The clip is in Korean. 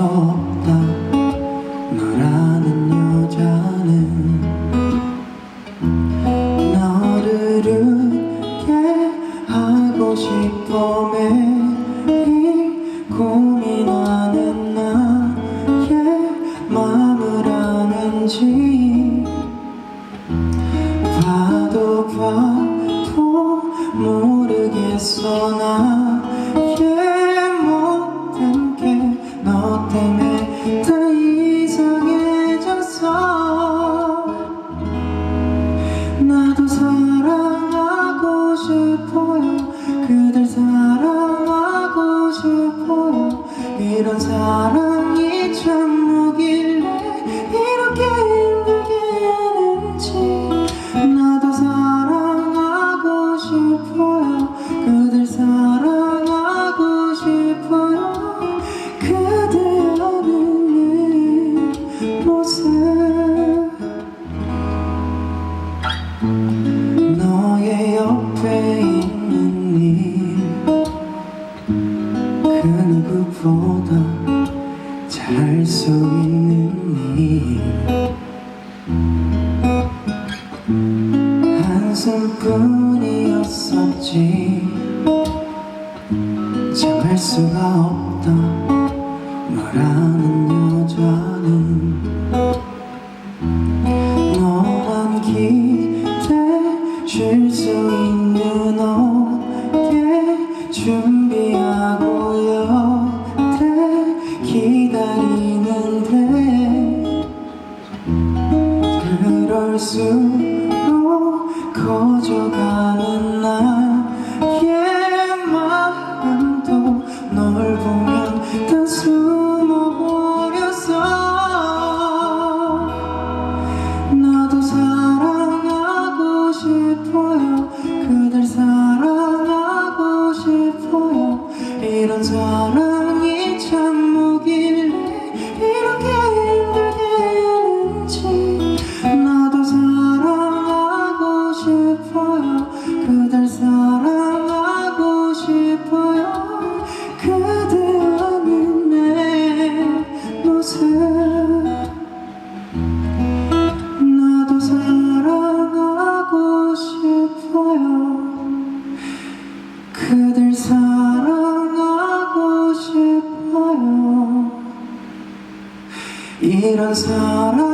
부럽다. 너라는 여자는 너를 웃게 하고 싶어 이런 사랑이 참 있느니 한숨뿐이었었지. 참을 수가 없다 너라는 여자는 너만 기대줄 수 있는 어깨 줄 가슴으로 커져가는 Because God.